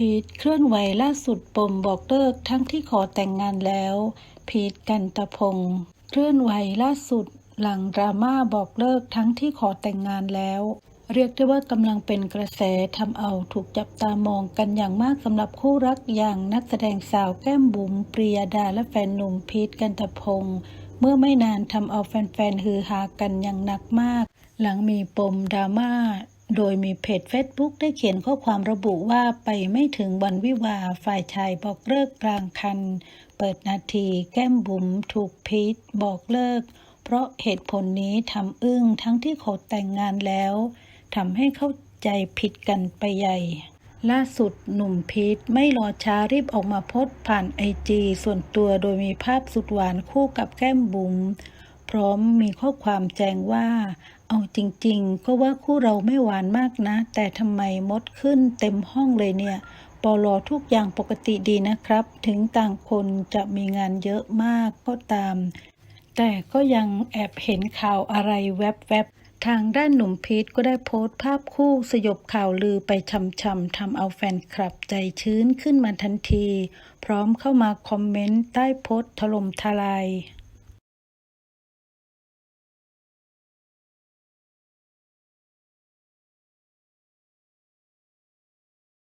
พีทเคลื่อนไหวล่าสุดปมบอกเลิกทั้งที่ขอแต่งงานแล้ว พีทกันตะพงเคลื่อนไหวล่าสุด หลังดราม่าบอกเลิกทั้งที่ขอแต่งงานแล้ว เรียกได้ว่ากำลังเป็นกระแสทำเอาถูกจับตามองกันอย่างมากสำหรับคู่รักอย่างนักแสดงสาวแก้มบุ๋มปรียดาและแฟนหนุ่มพีทกันตะพงเมื่อไม่นานทำเอาแฟนๆฮือฮากันอย่างหนักมาก หลังมีปมดราม่า โดยมีเพจ Facebook ได้เขียนข้อความระบุว่าไปไม่ถึงวันวิวาฝ่ายชายบอกเลิกกลางคัน เปิดนาทีแก้มบุ๋มถูกพีทบอกเลิก เพราะเหตุผลนี้ทำอึ้งทั้งที่ขอแต่งงานแล้วทำให้เข้าใจผิดกันไปใหญ่ ล่าสุดหนุ่มพีทไม่รอช้ารีบออกมาโพสต์ผ่านไอจีส่วนตัวโดยมีภาพสุดหวานคู่กับแก้มบุ๋ม พร้อมมีข้อความแจ้งว่า เอาจริงๆ ก็ว่าคู่เราไม่หวานมากนะ แต่ทำไมมดขึ้นเต็มห้องเลยเนี่ยปอลอทุกอย่างปกติดีนะครับ ถึงต่างคนจะมีงานเยอะมากก็ตาม แต่ก็ยังแอบเห็นข่าวอะไรแวบๆ ทางด้านหนุ่มพีทก็ได้โพสต์ภาพคู่สยบข่าวลือไปช่ำๆทำเอาแฟนคลับใจชื้นขึ้นมาทันที พร้อมเข้ามาคอมเมนต์ใต้โพสต์ถล่มทลาย